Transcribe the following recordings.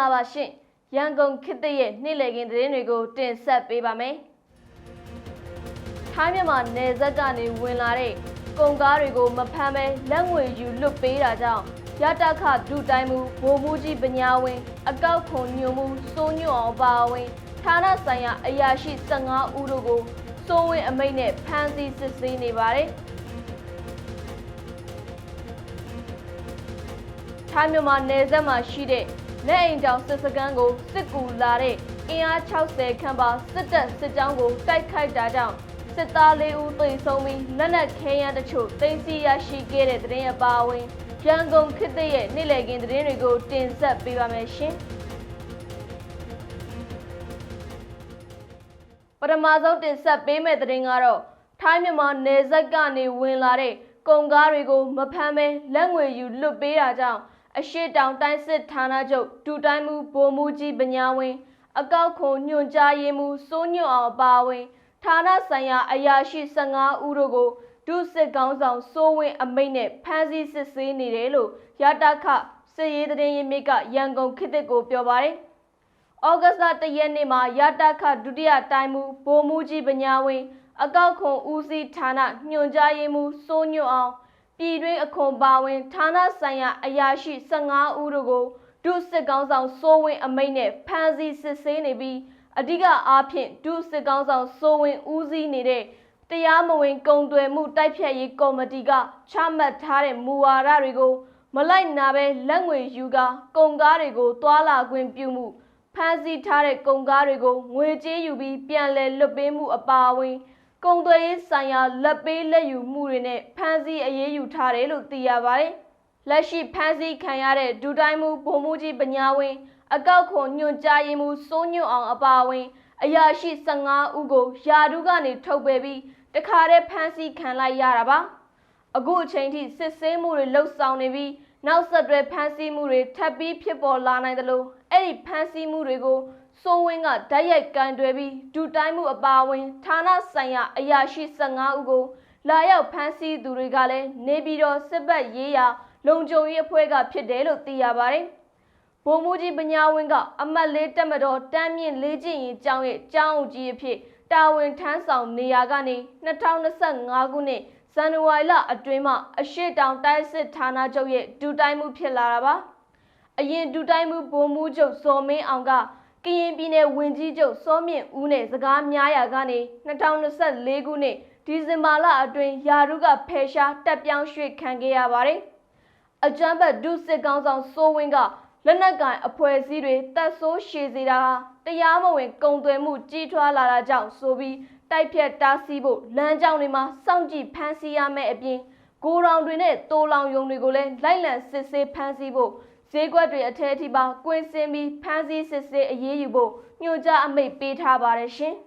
လာပါရှင်ရန်ကုန်ခေတ်သစ်ရဲ့နေ့လည်ခင်းသတင်းတွေကိုတင်ဆက်ပေးပါမယ်ထိုင်းမြန်မာနယ်စပ်ကနေဝင်လာတဲ့ကုန်ကားတွေကိုမဖမ်းဘဲလက်ငွေယူလွတ်ပေးတာကြောင့်ရတခဒုတိုင်းမှုဗိုလ်မှူးကြီးပညာဝင် အကောက်ခွန်ညွန်မှုစိုးညွန့်အောင်ပါဝင်ဌာနဆိုင်ရာအရာရှိ15ဦးတို့ကိုစိုးဝင်းအမိန့်နဲ့ဖမ်းဆီးစစ်ဆေးနေပါတယ်။ထိုင်းမြန်မာနယ်စပ်မှာရှိတဲ့ လက်အိမ်တောင်စစ်စခန်းကိုစစ်ကူလာတဲ့အင်အား60ခန့်ပါစစ်တပ်စစ်ကြောင်းကိုတိုက်ခိုက်တာကြောင့်စစ်သား၄ဦးသေဆုံးပြီးလက်နက်ခဲယမ်းတချို့သိမ်းဆည်းရရှိခဲ့တဲ့တဲ့ရင်အပါအဝင်ရန်ကုန်ခေတ်သစ်ရဲ့နေ့လည်ခင်းသတင်းတွေကိုတင်ဆက်ပေးပါမယ်ရှင်။ပထမဆုံးတင်ဆက်ပေးမယ့်သတင်းကတော့ထိုင်းမြန်မာနယ်စပ်ကနေဝင်လာတဲ့ကုန်ကားတွေကိုမဖမ်းဘဲလက်ငွေယူလွတ်ပေးတာကြောင့် အရှိတောင်တိုင်းစစ်ဌာနချုပ်ဒူတိုင်းမှုဗိုလ်မှူးကြီးပညာဝင်အကောက်ခွန်ညွှန်ကြားရေးမှူးစိုးညွန့်အောင်အပါအဝင်ဌာနဆိုင်ရာအရာရှိ15ဦးတို့ကိုဒုစစ်ကောင်းဆောင်စိုးဝင်းအမိန့်နဲ့ဖမ်းဆီးစစ်ဆေးနေတယ်လို့ရတခစစ်ရေးသတင်းရင်းမြစ်ကရန်ကုန်ခေတ်သစ်ကိုပြောပါတယ်။ဩဂတ်စ်လတရက်နေ့မှာရတခဒုတိယတိုင်းမှုဗိုလ်မှူးကြီးပညာဝင်အကောက်ခွန်ဦးစီးဌာနညွှန်ကြားရေးမှူးစိုးညွန့်အောင် ပြည်တွင်းအခွန်ပါဝင်ဌာနဆိုင်ရာအရာရှိ15ဦးတို့ကိုဒုစစ်ကောင်းဆောင်စိုးဝင်းအမိန့်နဲ့ဖမ်းဆီးစစ်ဆေးနေပြီးအဓိကအားဖြင့်ဒုစစ်ကောင်းဆောင်စိုးဝင်းဦးစီးနေတဲ့တရားမဝင်ကုံတွယ်မှုတိုက်ဖြတ်ရေးကော်မတီကချမှတ်ထားတဲ့မူဝါဒတွေကိုမလိုက်နာဘဲလက်ငွေယူကာကုန်ကားတွေကိုတွာလာခွင့်ပြုမှုဖမ်းဆီးထားတဲ့ကုန်ကားတွေကိုငွေကြေးယူပြီးပြန်လည်လွတ်ပေးမှုအပါအဝင် ကုန်သွယ်ရေးဆိုင်ရာလက်ပေးလက်ယူမှုတွေနဲ့ဖမ်းဆီးအရေးယူထားတယ်လို့သိရပါတယ်။လက်ရှိဖမ်းဆီးခံရတဲ့ဒူတိုင်းမှုဗိုလ်မှူးကြီးပညာဝင်အကောက်ခွန်ညွှန်ကြားရေးမှူးစိုးညွန့်အောင်အပါအဝင် အရာရှိ15ဦးကိုယာဒုကနေထုတ်ပယ်ပြီးတခါတည်းဖမ်းဆီးခံလိုက်ရတာပါ။အခုအချိန်ထိစစ်ဆေးမှုတွေလှုပ်ဆောင်နေပြီးနောက်ဆက်တွဲဖမ်းဆီးမှုတွေထပ်ပြီးဖြစ်ပေါ်လာနိုင်တယ်လို့အဲ့ဒီဖမ်းဆီးမှုတွေကို စိုးဝင်းကဓာတ်ရိုက်ကန်တွယ်ပြီးဒူတိုင်းမှုအပါအဝင်ဌာနဆိုင်ရာအရာရှိ15ဦးကိုလာရောက်ဖမ်းဆီးသူတွေကလည်းနေပြည်တော်စစ်ဘက်ရေးရာလုံခြုံရေးအဖွဲ့ကဖြစ်တယ်လို့သိရပါတယ်။ဗိုလ်မှူးကြီးပညာဝင်းကအမတ်လေးတက်မတော်တမ်းမြင့်လေးကျင့်ရင်ကျောင်းရဲ့ကျောင်းအကြီးအဖြစ်တာဝန်ထမ်းဆောင်နေရာကနေ2025ခုနှစ်ဇန်နဝါရီလအတွင်းမှာအရှိတောင်တိုင်းစစ်ဌာနချုပ်ရဲ့ဒူတိုင်းမှုဖြစ်လာတာပါ။အရင်ဒူတိုင်းမှုဗိုလ်မှူးချုပ်စော်မင်းအောင်က ကရင်ပြည်နယ်ဝင်ကြီးချုပ်စောမြင့်ဦးနဲ့စကားများရာကနေ2024ခုနှစ်ဒီဇင်ဘာလအတွင်းယာရုကဖယ်ရှားတက်ပြောင်းရွှေ့ခံခဲ့ရပါတယ်။အကြမ်းဖက်ဒုစစ်ကောင်းဆောင်စိုးဝင်းကလက်နက်ကန်အဖွဲ့အစည်းတွေတပ်ဆိုးရှည်စေတာဟာတရားမဝင်ကုံသွယ်မှုကြီးထွားလာတာကြောင့်ဆိုပြီးတိုက်ဖြတ်တားဆီးဖို့လမ်းကြောင်းတွေမှာစောင့်ကြည့်ဖမ်းဆီးရမယ့်အပြင်ဂိုရောင်တွေနဲ့တိုးလောင်ယုံတွေကိုလည်းလိုက်လံစစ်ဆေးဖမ်းဆီးဖို့ ဈေးကွက်တွေအထက်အထိပါကွင်းစင်းပြီးဖမ်းဆီးစစ်ဆေးအရေးယူဖို့ညွှန်ကြားအမိန့်ပေးထားပါတယ်ရှင်။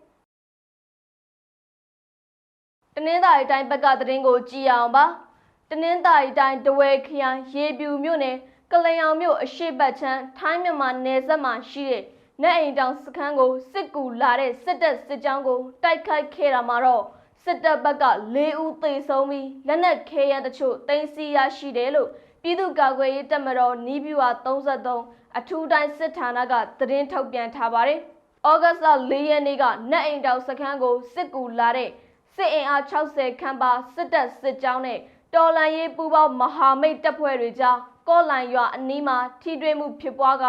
တနင်္သာရီတိုင်းဘက်ကသတင်းကိုကြည့်အောင်ပါ။တနင်္သာရီတိုင်းတဝဲခရိုင်ရေပြူမြို့နယ်ကလျောင်မြို့အရှိတ်ဘတ်ချမ်းထိုင်းမြန်မာနယ်စပ်မှာရှိတဲ့နဲ့အိမ်တောင်စခန်းကိုစစ်ကူလာတဲ့စစ်တပ်စစ်ကြောင်းကိုတိုက်ခိုက်ခဲ့တာမှာတော့စစ်တပ်ဘက်က၄ဦးသေဆုံးပြီးလက်နက်ခဲယမ်းတချို့တင်စီရရှိတယ်လို့ ပြည်သူ့ကာကွယ်ရေးတပ်မတော်နီးပြူဟာ33အထူးတိုင်းစစ်ဌာနကသတင်းထုတ်ပြန်ထားပါတယ်။ဩဂတ်စ်လ၄ရက်နေ့ကနက်အိမ်တောင်စခန်းကိုစစ်ကူလာတဲ့စစ်အင်အား60ခန့်ပါစစ်တပ်စစ်ကြောင်းနဲ့တော်လန်ရေးပူးပေါင်းမဟာမိတ်တပ်ဖွဲ့တွေကြားကော့လန်ရွာအနီးမှာထိတွေ့မှုဖြစ်ပွားက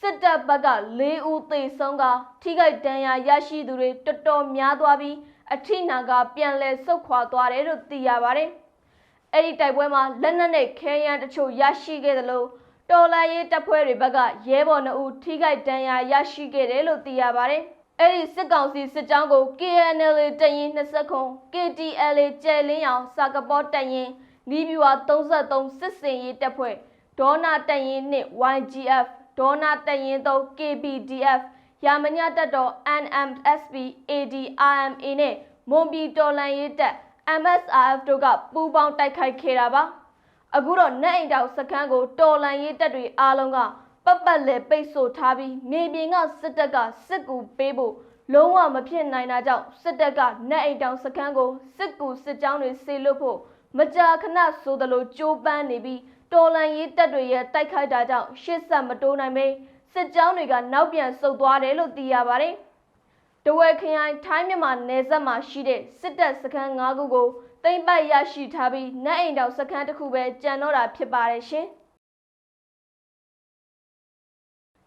စစ်တပ်ဘက်က၄ဦးသေဆုံးကထိခိုက်ဒဏ်ရာရရှိသူတွေတော်တော်များသွားပြီးအထိနာကပြန်လည်ဆုတ်ခွာသွားတယ်လို့သိရပါတယ်။ အဲ့ဒီတိုက်ပွဲမှာလက်နက်နဲ့ခဲယမ်းတချို့ရရှိခဲ့တယ်လို့တော်လန်ရေးတပ်ဖွဲ့တွေဘက်ကရဲဘော်2ဦးထိခိုက်ဒဏ်ရာရရှိခဲ့တယ်လို့သိရပါတယ်။အဲ့ဒီစစ်ကောင်စီစစ်ကြောင်းကို KNL တရင်20ခု KTL ကျဲလင်းအောင်စာကပေါ်တရင်လီဗျူဟာ33စစ်စင်ရေးတပ်ဖွဲ့ဒေါနာတရင်နှင့် YGF ဒေါနာတရင်3 KPDF ရာမညတပ်တော် NMSP ADRMA နဲ့မွန်ပြည်တော်လန်ရေးတပ် MSRF တို့ကပူးပေါင်းတိုက်ခိုက်ခဲ့တာပါအခုတော့နက်အိမ်တောင်စခန်းကိုတော်လန်ရေးတပ်တွေအားလုံးကပတ်ပတ်လဲပိတ်ဆို့ထားပြီးမြေပြင်ကစစ်တပ်ကစစ်ကူပေးဖို့လုံးဝမဖြစ်နိုင်တာကြောင့်စစ်တပ်ကနက်အိမ်တောင်စခန်းကိုစစ်ကူစစ်ကြောင်းတွေဆေလွတ်ဖို့မကြာခဏဆိုသလိုကြိုးပမ်းနေပြီးတော်လန်ရေးတပ်တွေရဲ့တိုက်ခိုက်တာကြောင့်ရှစ်ဆက်မတိုးနိုင်ပဲစစ်ကြောင်းတွေကနောက်ပြန်ဆုတ်သွားတယ်လို့သိရပါတယ်။ တဝက်ခရိုင်ထိုင်းမြန်မာနယ်စပ်မှာရှိတဲ့စစ်တပ်စခန်း၅ခုကိုသိမ်းပိုက်ရရှိထားပြီးနတ်အိမ်တောင်စခန်းတစ်ခုပဲကျန်တော့တာဖြစ်ပါတယ်ရှင်။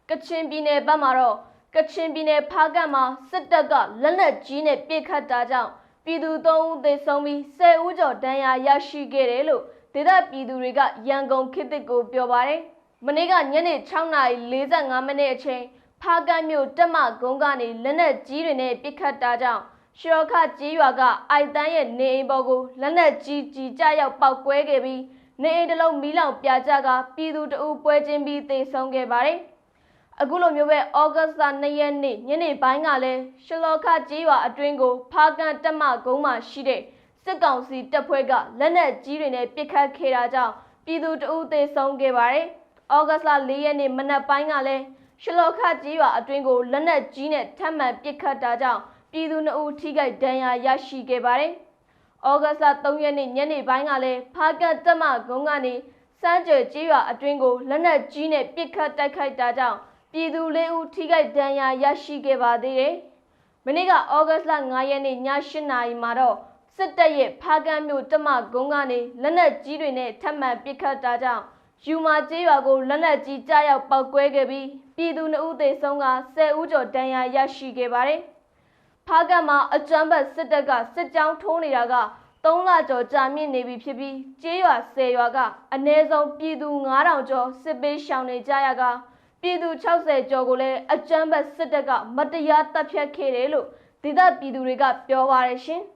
ကချင်ပြည်နယ်ဘက်မှာတော့ကချင်ပြည်နယ်ဖားကတ်မှာစစ်တပ်ကလက်နက်ကြီးနဲ့ပစ်ခတ်တာကြောင့်ပြည်သူ၃ဦးသေဆုံးပြီး10ဦးကျော်ဒဏ်ရာရရှိခဲ့တယ်လို့ဒေသပြည်သူတွေကရန်ကုန်ခေတ်သစ်ကိုပြောပါတယ်။မနေ့ကညနေ6:45မိနစ်အချိန် ဖားကတ်မြို့တက်မကုန်းကနေလက်နက်ကြီးတွေနဲ့ပစ်ခတ်တာကြောင့်ရှောခကြီးရွာကအိုက်တန်းရဲ့နေအိမ်ပေါ်ကိုလက်နက်ကြီးကြီးကျရောက်ပောက်ကွဲခဲ့ပြီးနေအိမ်တစ်လုံးမီးလောင်ပြာကျကပြည်သူတအုပ်ပွဲချင်းပြီးသေဆုံးခဲ့ပါတယ်။အခုလိုမျိုးပဲဩဂတ်စ်လ2ရက်နေ့ညနေပိုင်းကလည်းရှလောခကြေးရွာအတွင်းကိုဖားကန်တက်မကုန်းမှာရှိတဲ့စစ်ကောင်စီတပ်ဖွဲ့ကလက်နက်ကြီးတွေနဲ့ပစ်ခတ်ခဲ့တာကြောင့်ပြည်သူတအုပ်သေဆုံးခဲ့ပါတယ်။ဩဂတ်စ်လ4ရက်နေ့မနက်ပိုင်းကလည်း ရှလောခကြေးရွာအတွင်းကိုလက်နက်ကြီးနဲ့ထပ်မံပစ်ခတ်တာကြောင့်ပြည်သူ2ဦးထိခိုက်ဒဏ်ရာရရှိခဲ့ပါတယ်။ဩဂတ်စ်လ3ရက်နေ့ညနေပိုင်းကလည်းဖားကန်တက်မကုန်းကနေစမ်းကြွကြေးရွာအတွင်းကိုလက်နက်ကြီးနဲ့ပစ်ခတ်တိုက်ခိုက်တာကြောင့်ပြည်သူလေးဦးထိခိုက်ဒဏ်ရာရရှိခဲ့ပါသေးတယ်။မနေ့ကဩဂတ်လ9ရက်နေ့ည8နာရီမှာတော့စစ်တပ်ရဲ့ဖားကန်းမြို့တမကုန်းကနေလက်နက်ကြီးတွေနဲ့ထပ်မံပစ်ခတ်တာကြောင့် ယူမာကျေးရွာကိုလက်နက်ကြီးကြားရောက်ပောက်ကွဲခဲ့ပြီးပြည်သူ2ဦးသေဆုံးက10ဦးကျော်ဒဏ်ရာရရှိခဲ့ပါတယ်။ဖားကန်းမှာအကြမ်းဖက်စစ်တပ်ကစစ်ကြောင်းထိုးနေတာက3လကျော်ကြာမြင့်နေပြီဖြစ်ပြီးကျေးရွာ10ရွာကအနည်းဆုံးပြည်သူ9000ကျော်စစ်ပေးရှောင်နေကြရကပြည်သူ60ကျော်ကိုလည်းအကြမ်းဖက်စစ်တပ်ကမတရားတပ်ဖြတ်ခဲ့တယ်လို့ဒေသပြည်သူတွေကပြောပါတယ်ရှင်။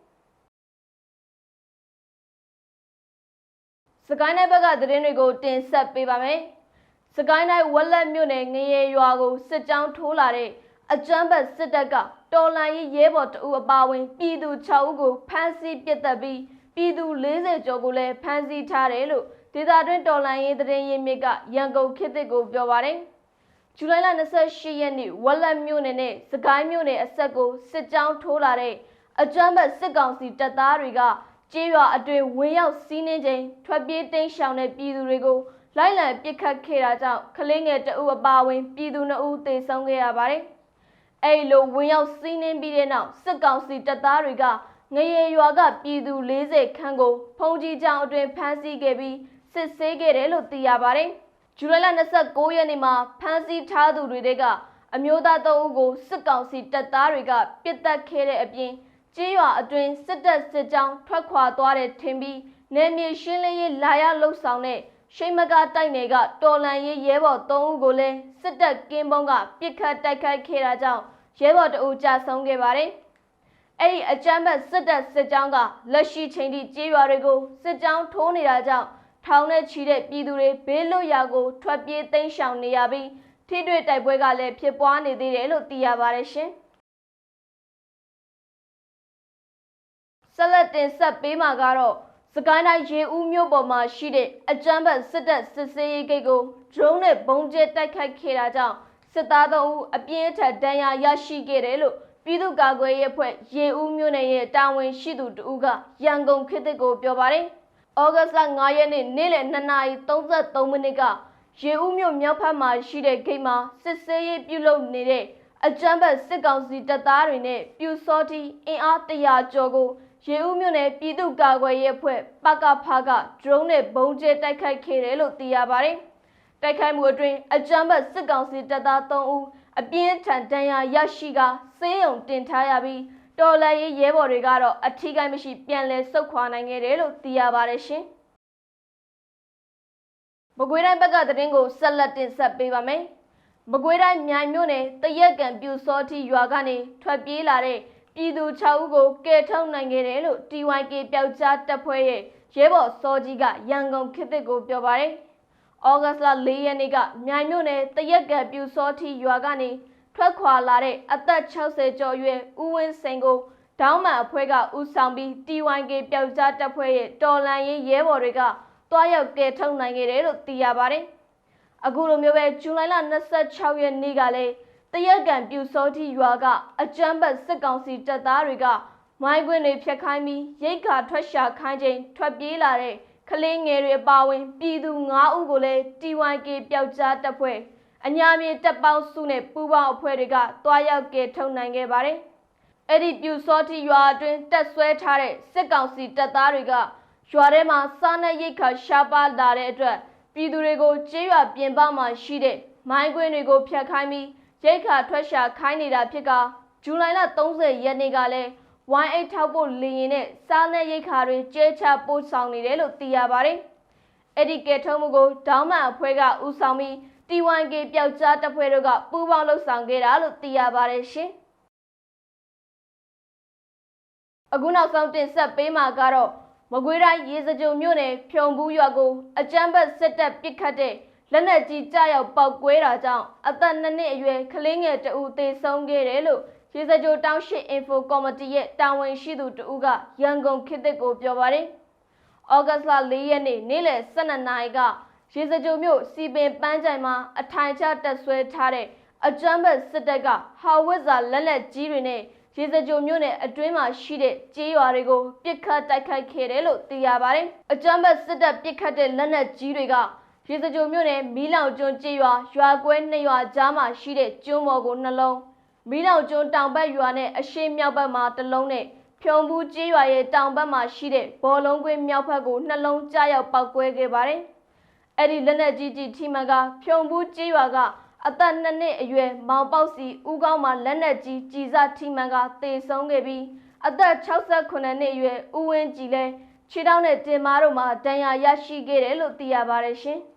စကိုင်းတိုင်းဘက်ကသတင်းတွေကိုတင်ဆက်ပေးပါမယ်။စကိုင်းတိုင်းဝက်လက်မြို့နယ်ငရေရွာကိုစစ်ကြောင်းထိုးလာတဲ့အကြမ်းဖက်စစ်တပ်ကတော်လန်ရေးရဲဘော်တအုပ်အပါဝင်ပြည်သူ6ဦးကိုဖမ်းဆီးပစ်သက်ပြီးပြည်သူ40ကျော်ကိုလည်းဖမ်းဆီးထားတယ်လို့ဒေသတွင်းတော်လန်ရေးသတင်းရင်းမြစ်ကရန်ကုန်ခေတ်သစ်ကိုပြောပါတယ်။ဇူလိုင်လ28ရက်နေ့ဝက်လက်မြို့နယ်နဲ့စကိုင်းမြို့နယ်အဆက်ကိုစစ်ကြောင်းထိုးလာတဲ့အကြမ်းဖက်စစ်ကောင်စီတပ်သားတွေက ကျေးရွာအတွင်းဝင်ရောက်စီးနင်းချိန်ထွက်ပြေးတိမ်းရှောင်တဲ့ပြည်သူတွေကိုလိုက်လံပစ်ခတ်ခဲ့တာကြောင့်ကလေးငယ်တအုပ်အပါဝင်ပြည်သူ2ဦးသေဆုံးခဲ့ရပါတယ်။အဲဒီလိုဝင်ရောက်စီးနင်းပြီးတဲ့နောက်စစ်ကောင်စီတပ်သားတွေကငရေရွာကပြည်သူ40ခန်းကိုဖုန်ကြီးကျောင်းအတွင်းဖမ်းဆီးခဲ့ပြီးစစ်ဆေးခဲ့တယ်လို့သိရပါတယ်။ဇူလိုင်လ29ရက်နေ့မှာဖမ်းဆီးထားသူတွေကအမျိုးသား3ဦးကိုစစ်ကောင်စီတပ်သားတွေကပစ်တက်ခဲ့တဲ့အပြင် ကြေးရွာအတွင်းစစ်တပ်စစ်ကြောင်းထွက်ခွာသွားတဲ့ထင်ပြီးနယ်မြေရှင်းလင်းရေးလာရလှုပ်ဆောင်တဲ့ရှိမကတိုက်နယ်ကတော်လန်ရေးရဲဘော်3ဦးကိုလည်းစစ်တပ်ကင်းပုံးကပစ်ခတ်တိုက်ခိုက်ခဲ့တာကြောင့်ရဲဘော်တအူကြဆုံးခဲ့ပါတယ်။အဲ့ဒီအကြမ်းဖက်စစ်တပ်စစ်ကြောင်းကလက်ရှိချိန်ထိကြေးရွာတွေကိုစစ်ကြောင်းထိုးနေတာကြောင့်ထောင်နဲ့ချီတဲ့ပြည်သူတွေဘေးလွတ်ရာကိုထွက်ပြေးသိမ်းရှောင်နေရပြီးထိတွေ့တိုက်ပွဲကလည်းဖြစ်ပွားနေသေးတယ်လို့သိရပါတယ်ရှင်။ ဆက်လက်တင်ဆက်ပေးမှာကတော့စကိုင်းတိုင်းရေဦးမြို့ပေါ်မှာရှိတဲ့အကြမ်းဖက်စစ်တပ်စစ်ဆေးရေးဂိတ်ကို drone နဲ့ပုံကျဲတိုက်ခိုက်ခဲ့တာကြောင့်စစ်သားသုံးဦးအပြင်းထန်ဒဏ်ရာရရှိခဲ့တယ်လို့ပြည်သူ့ကာကွယ်ရေးအဖွဲ့ရေဦးမြို့နယ်ရဲ့တာဝန်ရှိသူတဦးကရန်ကုန်ခေတ်သစ်ကိုပြောပါတယ်။ဩဂတ်လ9ရက်နေ့နေ့လယ်2:33မိနစ်ကရေဦးမြို့မြောက်ဘက်မှာရှိတဲ့ဂိတ်မှာစစ်ဆေးရေးပြုလုပ်နေတဲ့အကြမ်းဖက်စစ်ကောင်စီတပ်သားတွေနဲ့ပြူစောတိအင်အား100ကျော်ကို ရေဦးမြို့နယ်ပြည်သူ့ကာကွယ်ရေးအဖွဲ့ပကဖကဒရုန်းနဲ့ဘုံကျဲတိုက်ခိုက်ခဲ့တယ်လို့သိရပါတယ်။တိုက်ခိုက်မှုအတွင်းအကြမ်းဖက်စစ်ကောင်စီတပ်သား3ဦးအပြင်းထန်ဒဏ်ရာရရှိကစေးရုံတင်ထားရပြီးတော်လှန်ရေးရဲဘော်တွေကတော့အထီးကိုင်းမရှိပြန်လည်ဆုတ်ခွာနိုင်ခဲ့တယ်လို့သိရပါတယ်ရှင်။မကွေးတိုင်းဘက်ကသတင်းကိုဆက်လက်တင်ဆက်ပေးပါမယ်။မကွေးတိုင်းမြိုင်မြို့နယ်တရက်ကံပြူစောတိရွာကနေထွက်ပြေးလာတဲ့ ပြည်သူ6ဦးကိုကယ်ထုတ်နိုင်ခဲ့တယ်လို့ TYK ပျောက်ကြားတပ်ဖွဲ့ရဲ့ရဲဘော်စောကြီးကရန်ကုန်ခေတ်သစ်ကိုပြောပါတယ်။ဩဂတ်လ4ရက်နေ့ကမြိုင်မြို့နယ်တရက်ကံပြူစောတိရွာကနေထွက်ခွာလာတဲ့အသက်60ကျော်အရွယ်ဦးဝင်းစိန်ကိုဒေါင်းမှန်အဖွဲ့ကဦးဆောင်ပြီး TYK ပျောက်ကြားတပ်ဖွဲ့ရဲ့တော်လန်ရေးရဲဘော်တွေကတွားရောက်ကယ်ထုတ်နိုင်ခဲ့တယ်လို့သိရပါတယ်။အခုလိုမျိုးပဲဇူလိုင်လ26ရက်နေ့ကလည်း တရက်ကံပြူစောတိရွာကအကြမ်းဖက်စစ်ကောင်စီတပ်သားတွေကမိုင်းခွင်းတွေဖျက်ခိုင်းပြီးရိတ်ခါထွက်ရှာခိုင်းချိန်ထွက်ပြေးလာတဲ့ကလေးငယ်တွေအပါအဝင်ပြည်သူ9ဦးကိုလည်း TYK ပျောက်ကြားတပ်ဖွဲ့အညာမြေတပ်ပေါင်းစုနဲ့ပူးပေါင်းအဖွဲ့တွေကတွားရောက်ကယ်ထုတ်နိုင်ခဲ့ပါတယ်။အဲ့ဒီပြူစောတိရွာအတွင်းတက်ဆွဲထားတဲ့စစ်ကောင်စီတပ်သားတွေကရွာထဲမှာစားနပ်ရိက္ခာရှားပါးလာတဲ့အတွက်ပြည်သူတွေကိုကြေးရွာပြင်ပမှာရှိတဲ့မိုင်းကွင်းတွေကိုဖျက်ခိုင်းပြီး ရိက္ခာထွက်ရှာခိုင်းနေတာဖြစ်ကဇူလိုင်လ30ရက်နေ့ကလည်းဝိုင်းအိတ်ထောက်ဖို့လေရင်နဲ့စားနပ်ရိက္ခာတွေကျဲချပို့ဆောင်နေတယ်လို့သိရပါတယ်။အဲ့ဒီကဲထုံးမှုကိုဒေါင်းမန်အဖွဲ့ကဦးဆောင်ပြီး T1K ပျောက်ကြားတပ်ဖွဲ့တို့ကပူးပေါင်းလှုပ်ဆောင်ခဲ့တာလို့သိရပါတယ်ရှင်။အခုနောက်ဆုံးတင်ဆက်ပေးမှာကတော့မကွေးတိုင်းရေစကြိုမြို့နယ်ဖြုံဘူးရွာကိုအကြမ်းဖက်စစ်တပ်ပစ်ခတ်တဲ့ လက်နက်ကြီးကြားရောက်ပောက်ကွဲတာကြောင့်အသက်2နှစ်အရွယ်ကလေးငယ်တဦးသေဆုံးခဲ့တယ်လို့ရေစကြိုတောင်းရှိ info ကော်မတီရဲ့တာဝန်ရှိသူတဦးကရန်ကုန်ခေတ်သစ်ကိုပြောပါတယ်။ဩဂတ်စ်လ4ရက်နေ့နေ့လယ်12နာရီကရေစကြိုမြို့စီပင်ပန်းကြိုင်မှာအထိုင်ချတက်ဆွဲထားတဲ့အကြမ်းဖက်စစ်တပ်ကဟာဝစ်ဇာလက်လက်ကြီးတွေနဲ့ရေစကြိုမြို့နယ်အတွင်းမှာရှိတဲ့ကြေးရွာတွေကိုပစ်ခတ်တိုက်ခိုက်ခဲ့တယ်လို့သိရပါတယ်။အကြမ်းဖက်စစ်တပ်ပစ်ခတ်တဲ့လက်နက်ကြီးတွေက ရေစကြိုမြို့နယ်မီးလောင်ကျွန်းကြေးရွာရွာကွဲနှစ်ရွာကြားမှာရှိတဲ့ကျွန်းပေါ်ကိုနှလုံးမီးလောင်ကျွန်းတောင်ဘက်ရွာနဲ့အရှေ့မြောက်ဘက်မှာတစ်လုံးနဲ့ဖြုံဘူးကြေးရွာရဲ့တောင်ဘက်မှာရှိတဲ့ဘောလုံးကွင်းမြောက်ဘက်ကိုနှလုံးကြားရောက်ပောက်ကွဲခဲ့ပါတယ်။အဲ့ဒီလက်နက်ကြီးကြီးထိမှန်ကဖြုံဘူးကြေးရွာကအသက်နှစ်နှစ်အရွယ်မောင်ပေါက်စီဦးကောင်းမှာလက်နက်ကြီးကြီးစားထိမှန်ကသေဆုံးခဲ့ပြီးအသက်68နှစ်အရွယ်ဦးဝင်းကြည်လည်းခြေထောက်နဲ့တင်မားတို့မှာဒဏ်ရာရရှိခဲ့တယ်လို့သိရပါတယ်ရှင်။